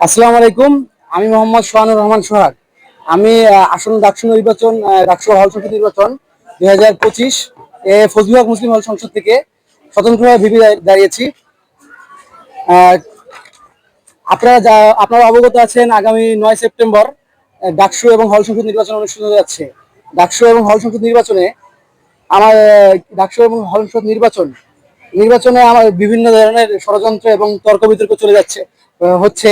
আসসালামু আলাইকুম। আমি মোহাম্মদ সোহানুর রহমান সোহাগ। আমি আহ, আসন্ন ডাকসু নির্বাচন ডাকসু হল সংসদ নির্বাচন দুই হাজার পঁচিশ এ হক মুসলিম হল সংসদ থেকে স্বতন্ত্রভাবে ভিপি দাঁড়িয়েছি। আপনারা যা আপনারা অবগত আছেন আগামী নয় সেপ্টেম্বর ডাকসু এবং হল সংসদ নির্বাচন অনুষ্ঠিত হতে যাচ্ছে। ডাকসু এবং হল সংসদ নির্বাচনে আমার ডাকসু এবং হল সংসদ নির্বাচন নির্বাচনে আমার বিভিন্ন ধরনের ষড়যন্ত্র এবং তর্ক বিতর্ক চলে যাচ্ছে হচ্ছে।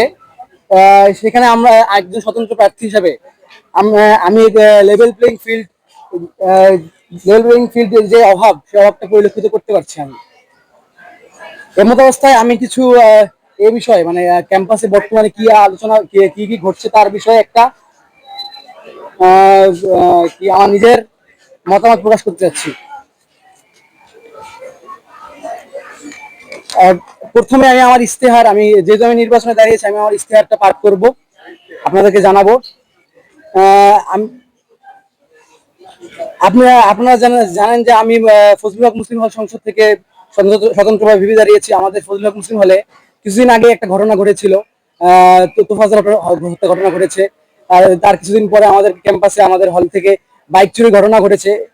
সেখানে আমরা একজন স্বতন্ত্র প্রার্থী হিসাবে আমি level playing field level playing ফিল্ডের যে অভাব, সে অভাবটা পরিলক্ষিত করতে পারছি আমি। এমত অবস্থায় আমি কিছু এই বিষয়ে মানে ক্যাম্পাসে বর্তমানে কি আলোচনা, কি- কি ঘটছে তার বিষয়ে একটা কি আমার নিজের মতামত প্রকাশ করতে চাচ্ছি। প্রথমে আমি আমার ইস্তেহার আমি যেহেতু আমি নির্বাচনে দাঁড়িয়েছি আমি আমার ইস্তেহারটা পাঠ করব আপনাদেরকে জানাব। আপনারা আপনারা জানেন- যে আমি ফজলুল মুসলিম হল সংসদ থেকে স্বতন্ত্রভাবে ভিবি দাঁড়িয়েছি। আমাদের ফজলুল মুসলিম হলে কিছুদিন আগে একটা ঘটনা ঘটেছিল। আহ, তো- তোফাজ্জল হত্যার- হত্যা ঘটনা ঘটেছে। আর তার কিছুদিন পরে আমাদের ক্যাম্পাসে আমাদের হল থেকে বাইক চুরি ঘটনা ঘটেছে।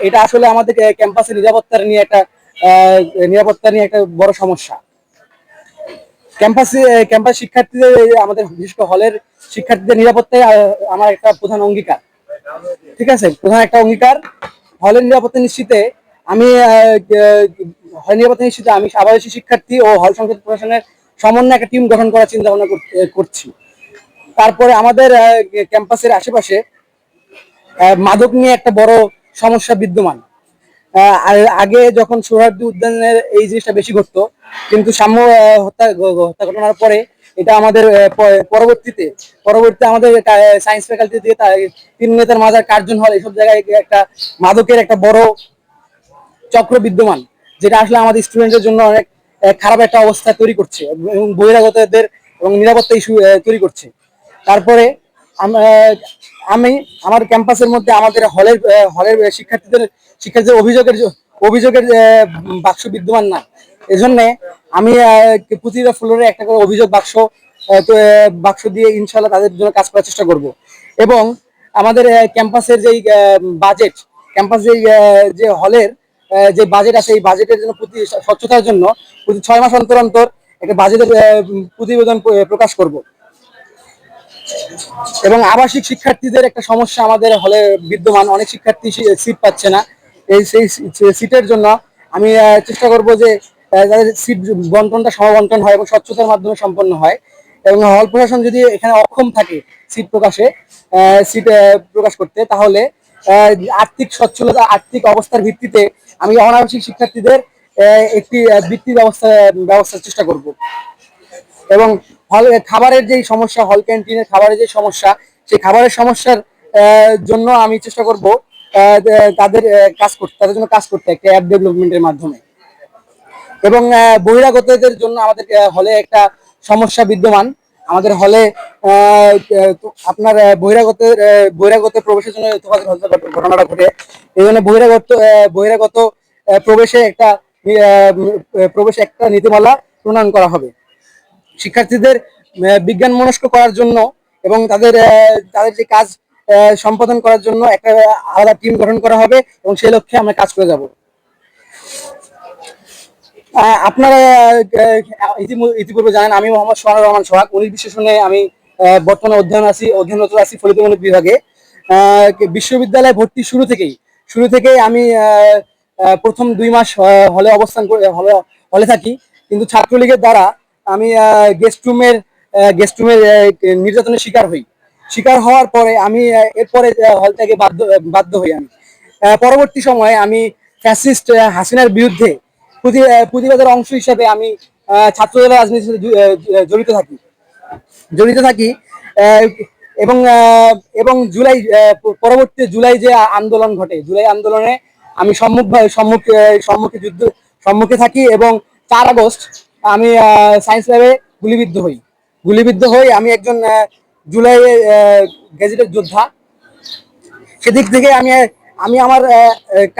এটা আসলে আমাদের ক্যাম্পাসের নিরাপত্তার নিয়ে একটা নিরাপত্তা নিয়ে একটা বড় সমস্যা। ক্যাম্পাসে ক্যাম্পাস শিক্ষার্থীদের আমাদের বিশেষ করে হলের শিক্ষার্থীদের নিরাপত্তাই আমার একটা প্রধান অঙ্গীকার। ঠিক আছে? প্রধান একটা অঙ্গীকার। হলের নিরাপত্তা নিশ্চিতে আমি হলের নিরাপত্তা নিশ্চিতে আমি আবাসিক শিক্ষার্থী ও হল সংসদ প্রশাসনের সমন্বয়ে একটা টিম গঠন করার চিন্তা ভাবনা কর- করছি। তারপরে আমাদের ক্যাম্পাসের আশেপাশে মাদক নিয়ে একটা বড় সমস্যা বিদ্যমান। আগে যখন সোহরার্দি উদ্যানের এই জিনিসটা বেশি ঘটতো, কিন্তু সাম্য হত্যা হত্যা ঘটনার পরে এটা আমাদের পরবর্তীতে পরবর্তীতে আমাদের সায়েন্স ফ্যাকাল্টি দিয়ে তিন নেতার মাজার কার্জন হল এইসব জায়গায় একটা মাদকের একটা বড় চক্র বিদ্যমান, যেটা আসলে আমাদের স্টুডেন্টের জন্য অনেক খারাপ একটা অবস্থা তৈরি করছে এবং বহিরাগতদের এবং নিরাপত্তা ইস্যু তৈরি করছে। তারপরে আম- আমার ক্যাম্পাসের মধ্যে আমাদের হলের হলের শিক্ষার্থীদের শিক্ষার্থীদের অভিযোগের অভিযোগের বাক্স বিদ্যমান না। এজন্য আমি প্রতিটা ফ্লোরে একটা করে অভিযোগ বাক্স বাক্স দিয়ে ইনশাল্লাহ তাদের জন্য কাজ করার চেষ্টা করব। এবং আমাদের ক্যাম্পাসের যেই বাজেট, ক্যাম্পাস যেই যে হলের যে বাজেট আছে, এই বাজেটের জন্য প্রতি স্বচ্ছতার জন্য প্রতি ছয় মাস অন্তর অন্তর একটা বাজেটের প্রতিবেদন প্রকাশ করব। এবং আবাসিক শিক্ষার্থীদের একটা সমস্যা আমাদের হলে বিদ্যমান অনেক শিক্ষার্থী সিট পাচ্ছে না। এই সেই সিটের জন্য আমি চেষ্টা করব যে যাদের সিট বন্টনটা সমবন্টন হয় এবং স্বচ্ছতার মাধ্যমে সম্পন্ন হয় এবং হল প্রশাসন যদি এখানে অক্ষম থাকে সিট প্রকাশে সিট প্রকাশ করতে তাহলে আর্থিক সচ্ছলতা আর্থিক অবস্থার ভিত্তিতে আমি অনাবাসিক শিক্ষার্থীদের একটি আহ, বৃত্তির ব্যবস্থা ব্যবস্থার চেষ্টা করব। এবং হল খাবারের যেই সমস্যা, হল ক্যান্টিনের খাবারের যে সমস্যা, সেই খাবারের সমস্যার জন্য আমি চেষ্টা করব তাদের কাজ করতে তাদের জন্য কাজ করতে একটা অ্যাপ ডেভেলপমেন্টের মাধ্যমে। এবং বহিরাগতদের জন্য আমাদের হলে একটা সমস্যা বিদ্যমান। আমাদের হলে আপনার বহিরাগত বহিরাগত প্রবেশের জন্য ঘটনাটা ঘটে। এই জন্য বহিরাগত বহিরাগত প্রবেশে একটা প্রবেশে একটা নীতিমালা প্রণয়ন করা হবে। শিক্ষার্থীদের বিজ্ঞান মনস্ক করার জন্য এবং তাদের তাদের যে কাজ সম্পাদন করার জন্য একটা আলাদা টিম গঠন করা হবে এবং সেই লক্ষ্যে আমরা কাজ করে যাব। আপনারা ইতিপূর্বে জানেন আমি মোহাম্মদ সোহানুর রহমান সোহাগ। উনিশ বিশেষণে আমি বর্তমানে অধ্যয়ন আছি, অধ্যয়নরত আছি ফলিতমূলক বিভাগে। বিশ্ববিদ্যালয়ে ভর্তি শুরু থেকেই শুরু থেকেই আমি প্রথম দুই মাস হলে অবস্থান করে হলে থাকি। কিন্তু ছাত্রলীগের দ্বারা আমি গেস্ট রুমের গেস্ট রুমের নির্যাতনের শিকার হই। শিকার হওয়ার পরে আমি এরপরে হল থেকে বাধ্য বাধ্য হই আমি। পরবর্তী সময়ে আমি ফ্যাসিস্ট হাসিনার বিরুদ্ধে প্রতিবাদের অংশ হিসেবে আমি আহ, ছাত্রদের রাজনীতির সাথে জড়িত থাকি। জড়িত থাকি এবং এবং জুলাই পরবর্তী জুলাই যে আন্দোলন ঘটে জুলাই আন্দোলনে আমি সম্মুখ সম্মুখ সম্মুখে যুদ্ধ সম্মুখে থাকি এবং চার আগস্ট আমি সায়েন্স ল্যাবে গুলিবিদ্ধ হই। গুলিবিদ্ধ হই আমি একজন জুলাই গেজেটের যোদ্ধা। সেদিক থেকে আমি আমি আমার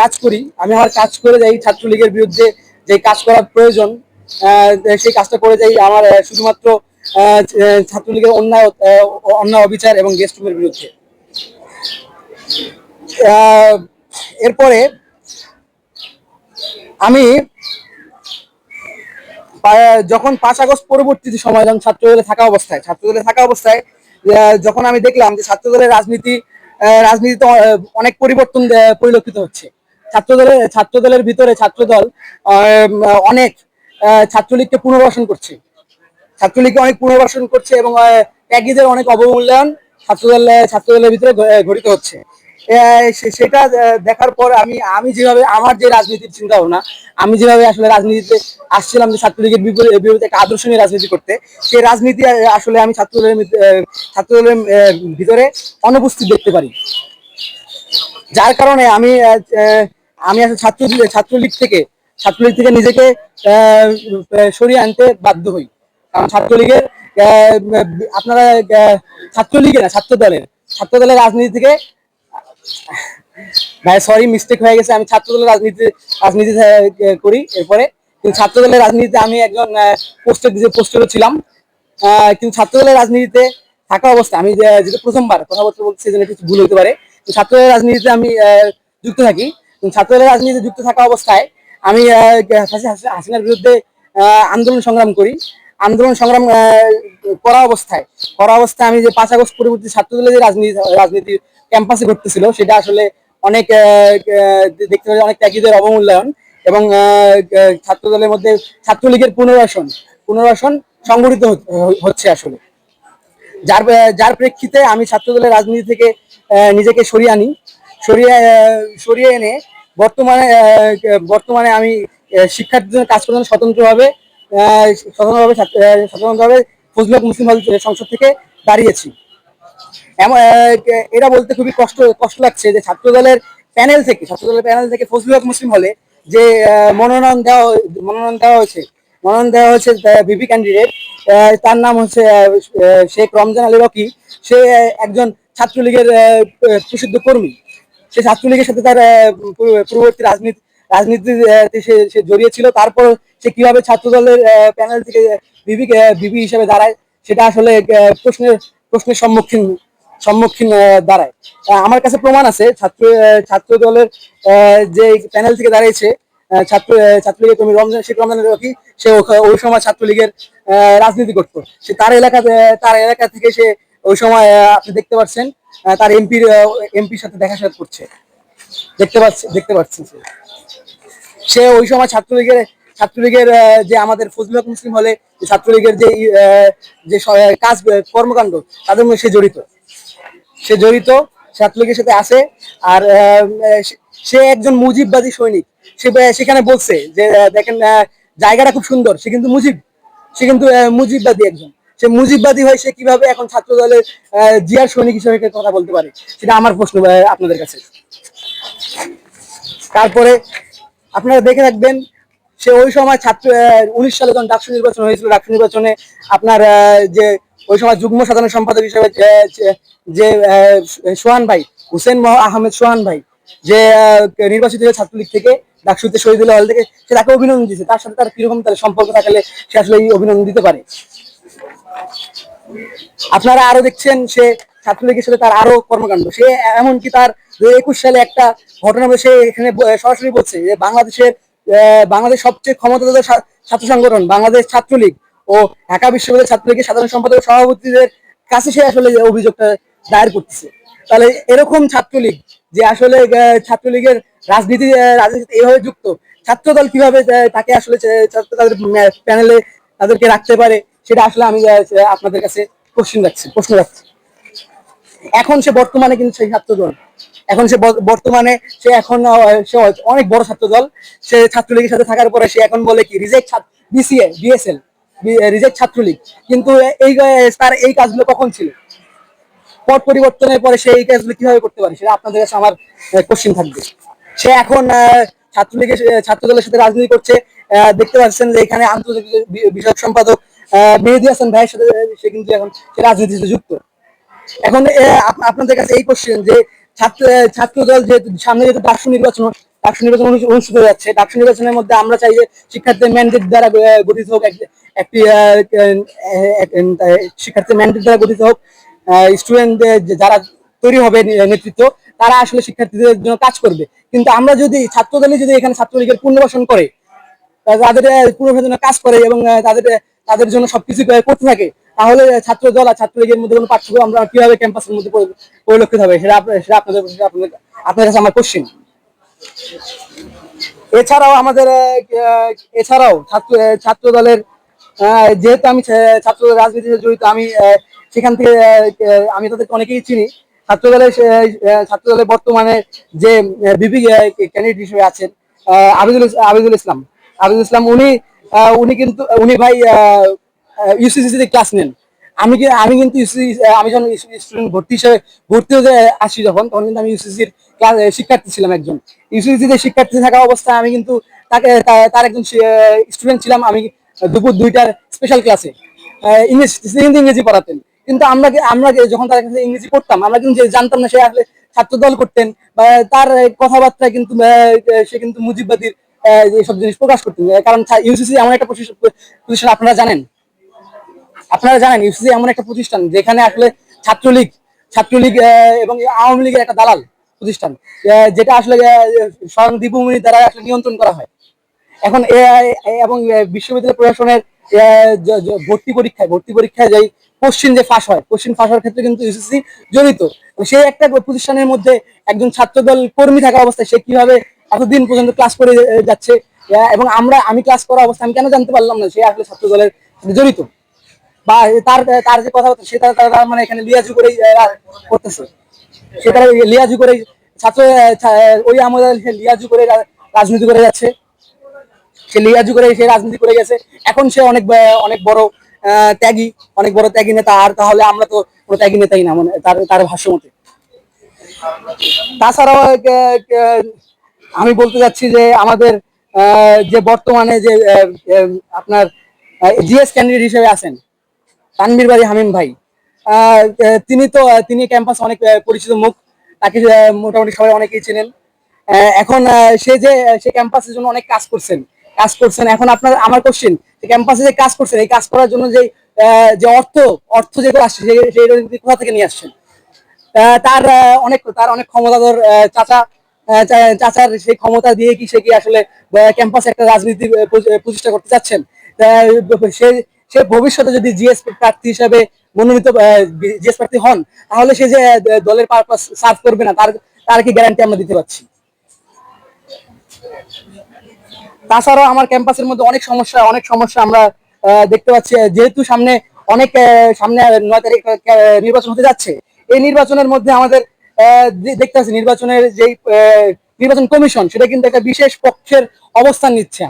কাজ করি। আমি আমার কাজ করে যাই ছাত্রলীগের বিরুদ্ধে যে কাজ করার প্রয়োজন সেই কাজটা করে যাই আমার শুধুমাত্র ছাত্রলীগের অন্যায় অন্যায় অবিচার এবং গেস্ট রুমের বিরুদ্ধে। এরপরে আমি যখন পাঁচ আগস্ট পরবর্তী সময় যখন ছাত্রদলে থাকা অবস্থায়, ছাত্রদলে থাকা অবস্থায় যখন আমি দেখলাম যে ছাত্রদলের রাজনীতি রাজনীতিতে অনেক পরিবর্তন পরিলক্ষিত হচ্ছে। ছাত্রদলের ছাত্রদলের ভিতরে ছাত্রদল অনেক ছাত্রলীগকে পুনর্বাসন করছে। ছাত্রলীগকে অনেক পুনর্বাসন করছে এবং ত্যাগীদের অনেক অবমূল্যায়ন ছাত্রদল ছাত্রদলের ভিতরে ঘটিত হচ্ছে। সেটা দেখার পর আমি আমি যেভাবে, আমার যে রাজনীতির চিন্তা ভাবনা আমি যেভাবে আসলে রাজনীতিতে আসছিলাম যে ছাত্রলীগের বিপরীতে একটা আদর্শ নিয়ে রাজনীতি করতে, সেই রাজনীতি আসলে আমি ছাত্রদলের ছাত্রদলের ভিতরে অনুপস্থিত দেখতে পারি। যার কারণে আমি আমি আসলে ছাত্র ছাত্রলীগ থেকে ছাত্রলীগ থেকে নিজেকে সরিয়ে আনতে বাধ্য হই। কারণ ছাত্রলীগের আপনারা ছাত্রলীগের না ছাত্র দলের ছাত্র দলের রাজনীতি থেকে ভাই সরি মিস্টেক হয়ে গেছে। আমি ছাত্র দলের রাজনীতি রাজনীতি করি এরপরে। কিন্তু ছাত্র দলের রাজনীতিতে আমি একজন পোস্টের পোস্টেরও ছিলাম। কিন্তু ছাত্র দলের রাজনীতিতে থাকা অবস্থা আমি যে- যেহেতু প্রথমবার কথাবার্তা সেই জন্য কিছু ভুল হতে পারে। কিন্তু ছাত্র দলের রাজনীতিতে আমি যুক্ত থাকি। কিন্তু ছাত্র দলের রাজনীতিতে যুক্ত থাকা অবস্থায় আমি হাসিনার বিরুদ্ধে আন্দোলন সংগ্রাম করি। আন্দোলন সংগ্রাম করা অবস্থায়। করা অবস্থায় আমি যে পাঁচ আগস্ট পরবর্তী ছাত্র দলের যে রাজনীতি রাজনীতি ক্যাম্পাসে ঘটতেছিল সেটা আসলে অনেক দেখতে পাচ্ছি অনেক ত্যাগীদের অবমূল্যায়ন এবং আহ, আহ, ছাত্র দলের মধ্যে ছাত্রলীগের পুনর্বাসন পুনর্বাসন সংগঠিত হচ্ছে- আসলে। যার যার প্রেক্ষিতে আমি ছাত্রদলের রাজনীতি থেকে নিজেকে সরিয়ে আনি সরিয়ে সরিয়ে এনে বর্তমানে বর্তমানে আমি শিক্ষার্থীদের কাজ করার স্বতন্ত্রভাবে ছাত্র- আহ, স্বতন্ত্রভাবে মুসলিম সংসদ থেকে দাঁড়িয়েছি। এমন এটা বলতে খুবই কষ্ট কষ্ট লাগছে যে ছাত্র দলের প্যানেল থেকে ছাত্র দলের প্যানেল থেকে ফজলুল মুসলিম হলে যে মনোনয়ন দেওয়া মনোনয়ন দেওয়া হয়েছে মনোনয়ন দেওয়া হয়েছে ভিপি ক্যান্ডিডেট তার নাম হচ্ছে শেখ রমজান আলী রকি। সে একজন ছাত্রলীগের প্রসিদ্ধ কর্মী। সে ছাত্রলীগের সাথে তার পূর্ববর্তী রাজনীতি রাজনীতিতে সে সে জড়িয়ে ছিল। তারপর সে কীভাবে ছাত্র দলের প্যানেল থেকে বিবি বিবি হিসেবে দাঁড়ায়, সেটা আসলে প্রশ্নের প্রশ্নের সম্মুখীন সম্মুখীন দাঁড়ায়। আমার কাছে প্রমাণ আছে, ছাত্র ছাত্র দলের যে প্যানেল থেকে দাঁড়িয়েছে ছাত্র ছাত্রলীগের কর্মী রমজান, শেখ রমজান রকি, সে ওই সময় ছাত্রলীগের রাজনীতি করতো। সে তার এলাকা তার এলাকা থেকে সে ওই সময় আপনি দেখতে পাচ্ছেন তার এমপির এমপির সাথে দেখা সাক্ষাৎ করছে। দেখতে পাচ্ছি দেখতে পাচ্ছি সে। সে ওই সময় ছাত্রলীগের ছাত্রলীগের যে আমাদের ফজলুল মুসলিম হলে ছাত্রলীগের যে যে কাজ কর্মকাণ্ড, তাদের মধ্যে সে জড়িত। সে জড়িত, ছাত্রলীগের সাথে আছে, আর সে- একজন মুজিববাদী সৈনিক। সে সেখানে বলছে যে দেখেন জায়গাটা খুব সুন্দর, সে কিন্তু মুজিব, সে কিন্তু মুজিববাদী একজন। সে মুজিববাদী হয়ে সে কীভাবে এখন ছাত্র দলের জিয়ার সৈনিক হিসেবে কথা বলতে পারে, সেটা আমার প্রশ্ন আপনাদের কাছে। তারপরে আপনারা দেখে রাখবেন সে ওই সময় ছাত্র উনিশ সালে যখন ডাকসু নির্বাচন হয়েছিল, ডাকসু নির্বাচনে আপনার যে, ওই সময় যুগ্ম সাধারণ সম্পাদক হিসেবে যে- সোহান ভাই, হুসেন আহমেদ সোহান ভাই, যে নির্বাচিত হয়ে ছাত্রলীগ থেকে ডাকসুতে শহীদুল্লাহ হল থেকে, সে তাকে অভিনন্দন দিয়েছে। তার সাথে তার কীরকম তার সম্পর্ক থাকলে সে আসলে এই অভিনন্দন দিতে পারে? আপনারা আরও দেখছেন সে ছাত্রলীগের সাথে তার আরও কর্মকাণ্ড। সে এমনকি তার একুশ সালে একটা ঘটনা সে এখানে সরাসরি বলছে যে বাংলাদেশের বাংলাদেশ সবচেয়ে ক্ষমতাধর ছা- ছাত্র সংগঠন, বাংলাদেশ ছাত্রলীগ ও ঢাকা বিশ্ববিদ্যালয় ছাত্রলীগের সাধারণ সম্পাদক সভাপতিদের কাছে সে আসলে অভিযোগটা দায়ের করতেছে। তাহলে এরকম ছাত্রলীগ যে আসলে ছাত্রলীগের রাজনীতি রাজনীতি এইভাবে যুক্ত, ছাত্রদল কীভাবে তাকে আসলে তাদের প্যানেলে তাদেরকে রাখতে পারে, সেটা আসলে আমি আপনাদের কাছে কোশ্চিন রাখছি, প্রশ্ন রাখছি। এখন সে বর্তমানে কিন্তু সেই ছাত্র দল এখন সে বর্তমানে সে এখন অনেক বড় ছাত্র দল সে ছাত্রলীগের সাথে থাকার পরে সে এখন বলে কি reject BCA BSL reject Chhatra League. কিন্তু এই তার এই কাজগুলো কখন ছিল? পট পরিবর্তনের পরে সে এই কাজগুলো কীভাবে করতে পারে, সেটা আপনাদের কাছে আমার কোশ্চিন থাকবে। সে এখন ছাত্রলীগের ছাত্র দলের সাথে রাজনীতি করছে। দেখতে পাচ্ছেন যে এখানে আন্তর্জাতিক বিষয়ক সম্পাদক মেহেদি হাসান ভাইয়ের সাথে, সে কিন্তু এখন সে রাজনীতিতে যুক্ত। এখন আপনাদের কাছে এই কোশ্চেন যে ছাত্র ছাত্র দল যেহেতু সামনে যেহেতু ডাকসু নির্বাচন ডাকসু নির্বাচন অনুষ্ঠিত হয়ে যাচ্ছে। ডাকসু নির্বাচনের মধ্যে আমরা চাই যে শিক্ষার্থীর ম্যান্ডেট দ্বারা গঠিত হোক একটি আহ, ম্যান্ডেট দ্বারা গঠিত হোক। স্টুডেন্টদের যারা তৈরি হবে নেতৃত্ব তারা আসলে শিক্ষার্থীদের জন্য কাজ করবে। কিন্তু আমরা যদি ছাত্র দলে যদি এখানে ছাত্রলীগের পুনর্বাসন করে তাদের পুনর্বাসনের কাজ করে এবং তাদের তাদের জন্য সবকিছু করতে থাকে তাহলে ছাত্র দল আর ছাত্রলীগের মধ্যে কোনো পার্থক্য আমরা কীভাবে ক্যাম্পাসের মধ্যে পরিলক্ষিত হবে, সেটা সেটা আপনাদের আপনার কাছে আমার কোশ্চেন এছাড়াও আমাদের এছাড়াও ছাত্র ছাত্র দলের যেহেতু আমি ছাত্র রাজনীতিতে জড়িত, আমি সেখান থেকে আমি তাদেরকে অনেকেই চিনি। ছাত্র দলের ছাত্র দলের বর্তমানে যে বিবি ক্যান্ডিডেট হিসেবে আছেন আবিদুল আবিদুল ইসলাম। আবিদুল ইসলাম, উনি উনি কিন্তু, উনি ভাই ইউসিসি তে ক্লাস নেন। আমি আমি কিন্তু আমি যখন স্টুডেন্ট ভর্তি হিসেবে ভর্তি হতে আসি যখন, তখন কিন্তু আমি ইউসিসির শিক্ষার্থী ছিলাম একজন। ইউসিসিতে শিক্ষার্থী থাকা অবস্থায় আমি কিন্তু তাকে তার একজন স্টুডেন্ট ছিলাম আমি দুপুর দুইটার স্পেশাল ক্লাসে ইংলিশ হিন্দি ইংরেজি পড়াতেন। কিন্তু আমরা আমরা যখন তার কাছে ইংরেজি পড়তাম, আমরা কিন্তু জানতাম না সে আসলে ছাত্র দল করতেন বা তার কথাবার্তায় কিন্তু সে কিন্তু মুজিববাদীর এইসব জিনিস প্রকাশ করতেন। কারণ ইউসিসি এমন একটা প্রতিষ্ঠান, আপনারা জানেন। আপনারা জানেন ইউসিসি এমন একটা প্রতিষ্ঠান যেখানে আসলে ছাত্রলীগ ছাত্রলীগ এবং আওয়ামী লীগের একটা দালাল প্রতিষ্ঠান যেটা আসলে স্বয়ং দীপমণি দ্বারা আসলে নিয়ন্ত্রণ করা হয়। এখন এবং বিশ্ববিদ্যালয় প্রশাসনের ভর্তি পরীক্ষায় ভর্তি পরীক্ষায় যেই কোশ্চিন যে ফাঁস হয় কোশ্চিন ফাঁস হওয়ার ক্ষেত্রে কিন্তু ইউসিসি জড়িত। সেই একটা প্রতিষ্ঠানের মধ্যে একজন ছাত্রদল কর্মী থাকা অবস্থায় সে কীভাবে এতদিন পর্যন্ত ক্লাস করে যাচ্ছে এবং আমরা, আমি ক্লাস করা অবস্থায় আমি কেন জানতে পারলাম না সে আসলে ছাত্রদলের জড়িত? বা তার তার যে কথা সে তার মানে এখানে লিয়াজু করে করতেছে। সে তারা লিয়াজু করে ছাত্র ওই আমাদের লিয়াজু করে রাজনীতি করে যাচ্ছে। সে লিয়াজু করে সে রাজনীতি করে গেছে। এখন সে অনেক অনেক বড় ত্যাগী, অনেক বড় ত্যাগী নেতা। আর তাহলে আমরা তো কোনো ত্যাগী নেতাই না মানে তার তার ভাষ্য মতে। তাছাড়াও আমি বলতে চাচ্ছি যে আমাদের যে বর্তমানে যে আপনার জিএস ক্যান্ডিডেট হিসেবে আছেন তানভীর বাড়ি হামিম ভাই। তিনি তো তিনি ক্যাম্পাস অনেক পরিচিত মুখ। তাকে মোটামুটি সবাই অনেকেই চেনেন। এখন সে যে সে ক্যাম্পাসের জন্য অনেক কাজ করছেন। কাজ করছেন। এখন আপনার, আমার কোশ্চেন ক্যাম্পাসে যে কাজ করছেন, এই কাজ করার জন্য যে যে অর্থ অর্থ যেগুলো আসছে সেই- কোথা থেকে নিয়ে আসছেন? তার অনেক তার অনেক ক্ষমতাধর চাচা চাচার সেই ক্ষমতা দিয়ে কি সে কি আসলে ক্যাম্পাসে একটা রাজনীতি প্রতিষ্ঠা করতে চাচ্ছেন? সে সে ভবিষ্যতে যদি জিএস প্রার্থী হিসেবে মনোনীত জিএস প্রার্থী হন, তাহলে সে যে দলের পারপাস সার্ভ করবে না, তার তার কি গ্যারান্টি আমরা দিতে পারছি? তাছাড়াও আমার ক্যাম্পাসের মধ্যে অনেক সমস্যা অনেক সমস্যা আমরা দেখতে পাচ্ছি। যেহেতু সামনে অনেক সামনে নয় তারিখ নির্বাচন হতে যাচ্ছে, এই নির্বাচনের মধ্যে আমাদের দেখতে পাচ্ছি নির্বাচনের যেই নির্বাচন কমিশন, সেটা কিন্তু একটা বিশেষ পক্ষের অবস্থান নিচ্ছে।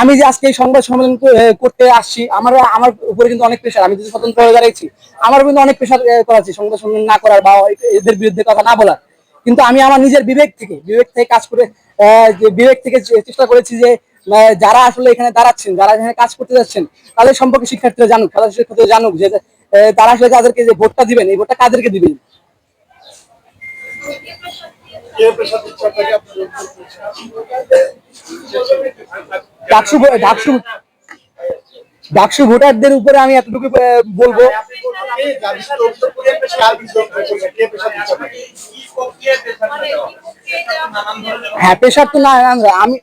আমি যে আজকে এই সংবাদ সম্মেলন করতে আসছি আমার আমার উপরে কিন্তু অনেক প্রেশার আমি যদি স্বতন্ত্র হয়ে দাঁড়িয়েছি আমার কিন্তু অনেক প্রেশার করাচ্ছি সংবাদ সম্মেলন না করার বা এদের বিরুদ্ধে কথা না বলার। কিন্তু আমি আমার নিজের বিবেক থেকে বিবেক থেকে কাজ করে যে বিবেক থেকে চেষ্টা করেছি যে যারা আসলে এখানে দাঁড়াচ্ছেন, যারা এখানে কাজ করতে যাচ্ছেন, তাদের সম্পর্কে শিক্ষার্থীরা জানুক, তাদের শিক্ষার্থীরা জানুক যে তারা আসলে তাদেরকে যে ভোটটা দিবেন, এই ভোটটা কাদেরকে দিবেন? ডাকসু ভোটারদের উপরে আমি এতটুকু বলব। হ্যাঁ পেশার তো না, আমি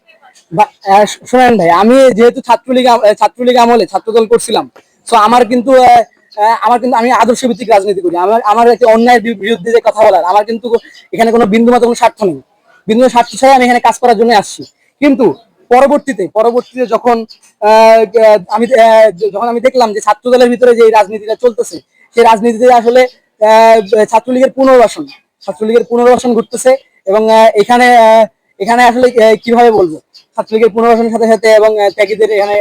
শোনেন ভাই, আমি যেহেতু ছাত্রলীগ ছাত্রলীগ আমলে ছাত্রদল করছিলাম, তো আমার কিন্তু আমার কিন্তু আমি আদর্শ ভিত্তিক রাজনীতি করি। আমার আমার একটি অন্যায়ের বিরুদ্ধে যে কথা বলার, আমার কিন্তু এখানে কোনো বিন্দুমাত্র কোনো স্বার্থ নেই। বিন্দু স্বার্থ ছাড়া আমি এখানে কাজ করার জন্য আসছি। কিন্তু পরবর্তীতে পরবর্তীতে যখন আমি যখন আমি দেখলাম যে ছাত্রদলের ভিতরে যে রাজনীতিটা চলতেছে, সেই রাজনীতিতে আসলে ছাত্রলীগের পুনর্বাসন ছাত্রলীগের পুনর্বাসন ঘটতেছে এবং এখানে এখানে আসলে কীভাবে বলব? ছাত্রলীগের পুনর্বাসনের সাথে সাথে এবং ত্যাগীদের এখানে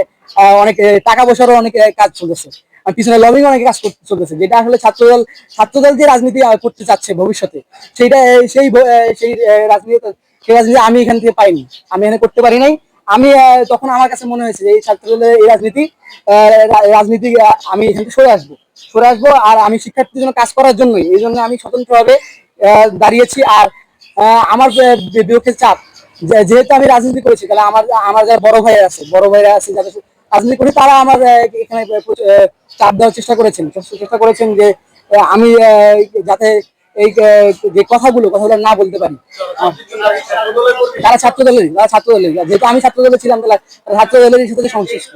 অনেক টাকা পয়সারও অনেক কাজ চলতেছে। আর পিছনে লবিং অনেক কাজ করতে চলতেছে, যেটা আসলে ছাত্রদল ছাত্রদল যে রাজনীতি করতে চাচ্ছে ভবিষ্যতে, সেইটা সেই সেই রাজনীতি সেই রাজনীতি আমি এখান থেকে পাইনি, আমি এখানে করতে পারি নাই। আমি তখন আমার কাছে মনে হয়েছে যে এই ছাত্রদলের এই রাজনীতি রাজনীতি আমি এখান থেকে সরে আসব সরে আসব আর আমি শিক্ষার্থীর জন্য কাজ করার জন্যই, এই জন্য আমি স্বতন্ত্রভাবে দাঁড়িয়েছি আর আমার বিপক্ষে চাপ যেহেতু আমি রাজনীতি করেছি, তাহলে আমার আমার যারা বড় ভাইরা আছে, বড় ভাইরা আছে যাদের রাজনীতি করি তারা আমার এখানে চাপ দেওয়ার চেষ্টা করেছেন। চেষ্টা- করেছেন যে আমি যাতে এই যে কথাগুলো কথাগুলো না বলতে পারি। তারা ছাত্র দলের তারা ছাত্র দলের যেহেতু আমি ছাত্র দলে ছিলাম তাহলে তারা ছাত্র দলের সাথে সংশ্লিষ্ট।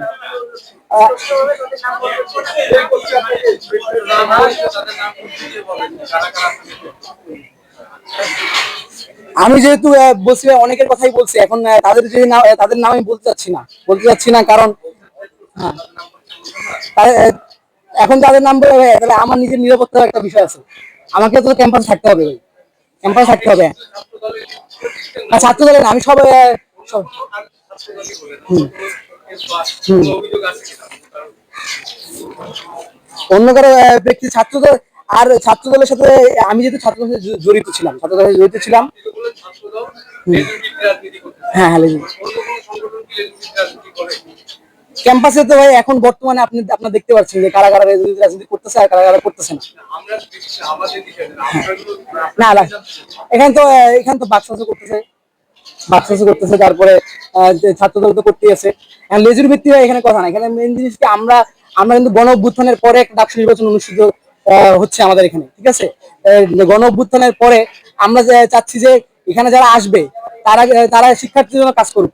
আমি যেহেতু বলছি অনেকের কথাই বলছি। এখন তাদের যদি নাম তাদের নাম আমি বলতে চাচ্ছি না। বলতে চাচ্ছি না কারণ হ্যাঁ, এখন তাদের নাম বলে ভাই, তাহলে আমার নিজের নিরাপত্তার একটা বিষয় আছে। আমাকে তো ক্যাম্পাস থাকতে হবে ভাই। ক্যাম্পাসে থাকতে হবে। না, ছাত্র দলের আমি সব। অন্য কারও ব্যক্তি ছাত্র আর ছাত্র দলের সাথে আমি যেহেতু ছাত্র দলের সাথে জড়িত ছিলাম ছাত্র দলের জড়িত ছিলাম। হ্যাঁ হ্যাঁ। ক্যাম্পাসে তো ভাই এখন বর্তমানে আপনি, আপনারা দেখতে পাচ্ছেন যে কারা কারা রাজনীতি করতেছে আর কারা কারা করতেছে না। না না। এখানে তো এখানে তো বাক্সাসও করতেছে। বাক্সাসও করতেছে, তারপরে ছাত্রদল তো করতেই আছে। লেজুর ভিত্তি হয় এখানে কথা না। এখানে মেন জিনিস কি, আমরা আমরা কিন্তু গণ অভ্যুত্থানের পরে একটা ডাকসু নির্বাচন অনুষ্ঠিত হচ্ছে আমাদের এখানে, ঠিক আছে? গণ অভ্যুত্থানের পরে আমরা চাচ্ছি যে এখানে যারা আসবে, তারা তারা শিক্ষার্থীর জন্য কাজ করুক।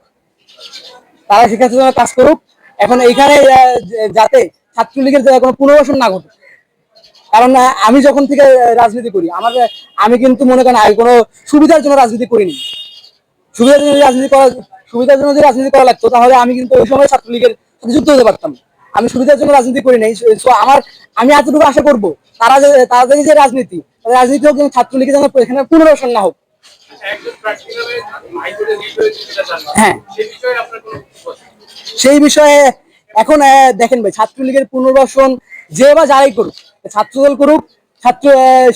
তারা শিক্ষার্থীর জন্য কাজ করুক এখন এইখানে যাতে ছাত্রলীগের কোনো পুনর্বাসন না ঘটে। কারণ আমি যখন থেকে রাজনীতি করি আমার আমি কিন্তু মনে করেন আগে কোনো সুবিধার জন্য রাজনীতি করিনি। সুবিধার জন্য রাজনীতি করা সুবিধার জন্য যদি রাজনীতি করা লাগতো তাহলে আমি কিন্তু ওই সময় ছাত্রলীগের সাথে যুক্ত হতে পারতাম। আমি সুবিধার জন্য রাজনীতি করি নাই আমার আমি এতটুকু আশা করব তারা যে তাদের যে রাজনীতি রাজনীতি হোক ছাত্রলীগের যেন এখানে পুনর্বাসন না হোক। হ্যাঁ। সেই বিষয়ে এখন দেখেন ভাই, ছাত্রলীগের পুনর্বাসন যে বা যারাই করুক, ছাত্রদল করুক, ছাত্র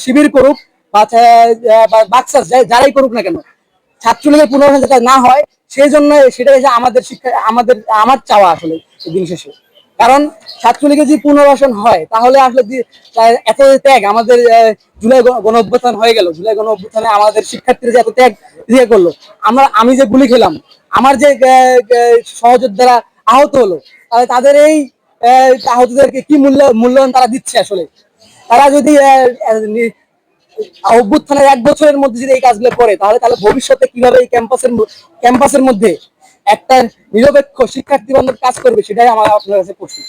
শিবির করুক, বা বাক্সাস যারাই করুক না কেন, ছাত্রলীগের পুনর্বাসন যেটা না হয়, সেই জন্য সেটা আমাদের শিক্ষা, আমাদের, আমার চাওয়া আসলে দিন শেষে। কারণ ছাত্রলীগের যদি পুনর্বাসন হয় তাহলে আসলে এত ত্যাগ আমাদের জুলাই গণ- অভ্যুত্থান হয়ে গেল। জুলাই গণ অভ্যুত্থানে আমাদের শিক্ষার্থীরা যে এত ত্যাগ দিয়ে করল। আমরা আমি যে গুলি খেলাম আমার যে সহযোদ্ধারা আহত হলো তাহলে তাদের এই আহ, আহতদেরকে কি মূল্য মূল্যায়ন তারা দিচ্ছে আসলে? তারা যদি অভ্যুত্থানের এক বছরের মধ্যে যদি এই কাজগুলো করে তাহলে তাহলে ভবিষ্যতে কীভাবে এই ক্যাম্পাসের ক্যাম্পাসের মধ্যে একটা নিরপেক্ষ শিক্ষার্থী বান্ধব কাজ করবে সেটাই আমার আপনার কাছে প্রশ্ন।